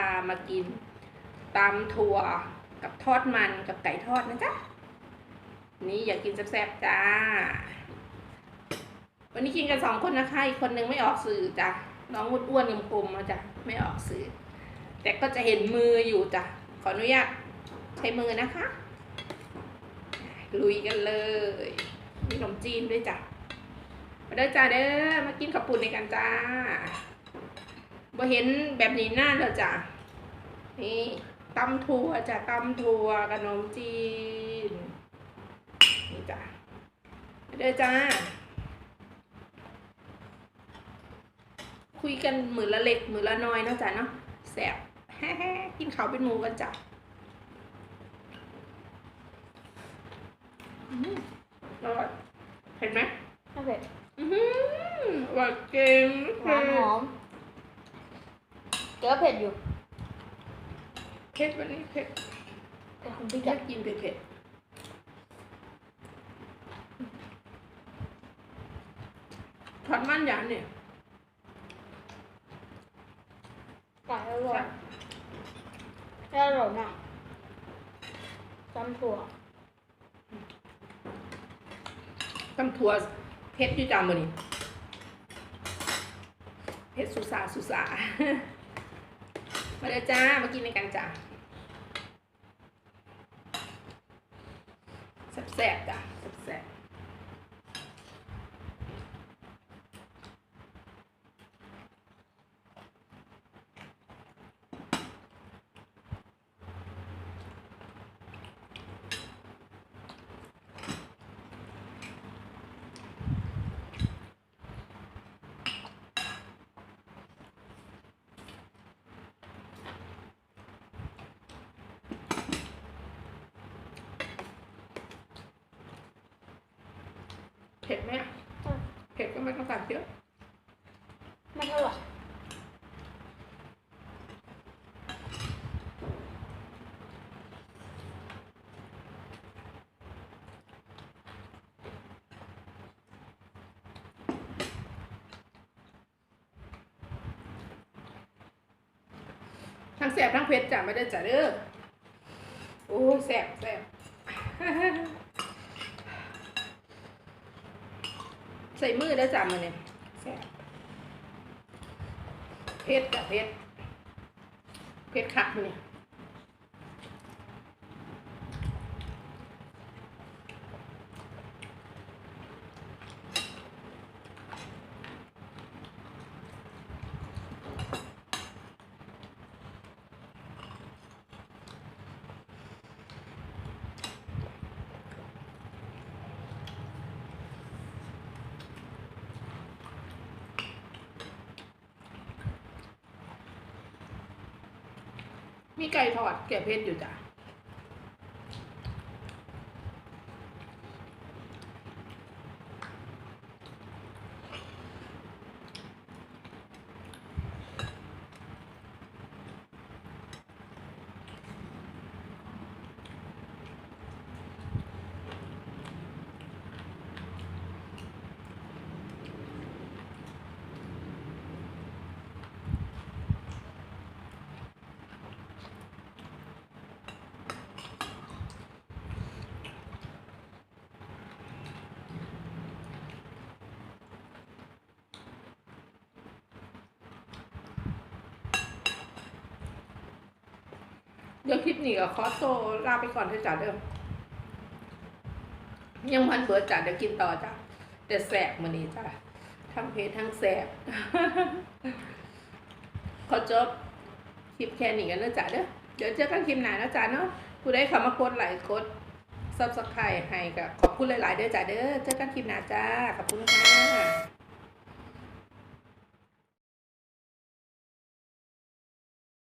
ามากินตำถั่วกับทอดมันกับไก่ทอดนะจ๊ะ นี่อยากกินแซ่บๆจ้า วันนี้กินกันสองคนนะคะ อีกคนนึงไม่ออกสื่อจ้ะ น้องอ้วนๆกลมๆมาจ้ะ ไม่ออกสื่อ แต่ก็จะเห็นมืออยู่จ้ะ ขออนุญาตใช้มือนะคะ ลุยกันเลย มีขนมจีนด้วยจ้ะ มาเด้อจ้าเด้อ มากินข้าวปุ้นในกันจ้า บ่เห็นแบบนี้หน้าเด้อจ้ะนี่ตำถั่วจ้ะตำถั่วกับขนมจีนนี่จ้ะมาเด้อจ้า คุยกันมือละเล็กมือละน้อยเนาะจ้ะเนาะแสบแฮ่ๆกินข้าวเป็นหมูกันจ้ะอืมอร่อยเห็นไหมไม่เผ็ดอือหือหวานเก่งหวานหอม เกลือเผ็ดอยู่เผ็ดวันนี้เผ็ดแต่ของพี่อจะยากกินเผ็ดๆทอดมันหยานเนี่ยไก่อร่อยอร่อยมากตำถั่วตำถั่วเผ็ดอยู่จามมือนี่เผ็ดสุสาสุสา มาเด้อจ้ามากินในกันจ้าแซ่บๆจ้ะแซ่บๆเผ็ดไหมอะเผ็ด ก็ไม่ต้องตัดเยอะไม่เท่าไหร่ทั้งแสบทั้งเผ็ดจ้ะไม่ได้จ้ะเด้อโอ้ยแสบแสบ ใส่มือได้จ้ะมันเนี่ยแสบเผ็ดกับเผ็ดเผ็ดคักเนี่ย มีไก่ทอดแก่เพชรอยู่จ้ะ เดี๋ยวคลิปนี้ก็ขอโตลาไปก่อนเถอะจ้ะเด้อยังพันเบิดจ้ะเดี๋ยวกินต่อจ้ะแต่แสบมันนี้จ้ะทั้งเผ็ดทั้งแสบขอจบคลิปแค่นี้กันนะจ๊ะเด้อเดี๋ยวเจอกันคลิปหน้านะจ๊ะเนาะผู้ใดเข้ามากดไลค์กดซับสไครต์ให้ก็ขอบคุณหลาย ๆ เด้อจ้ะเด้อเจอกันคลิปหน้าจ้าขอบคุณค่ะ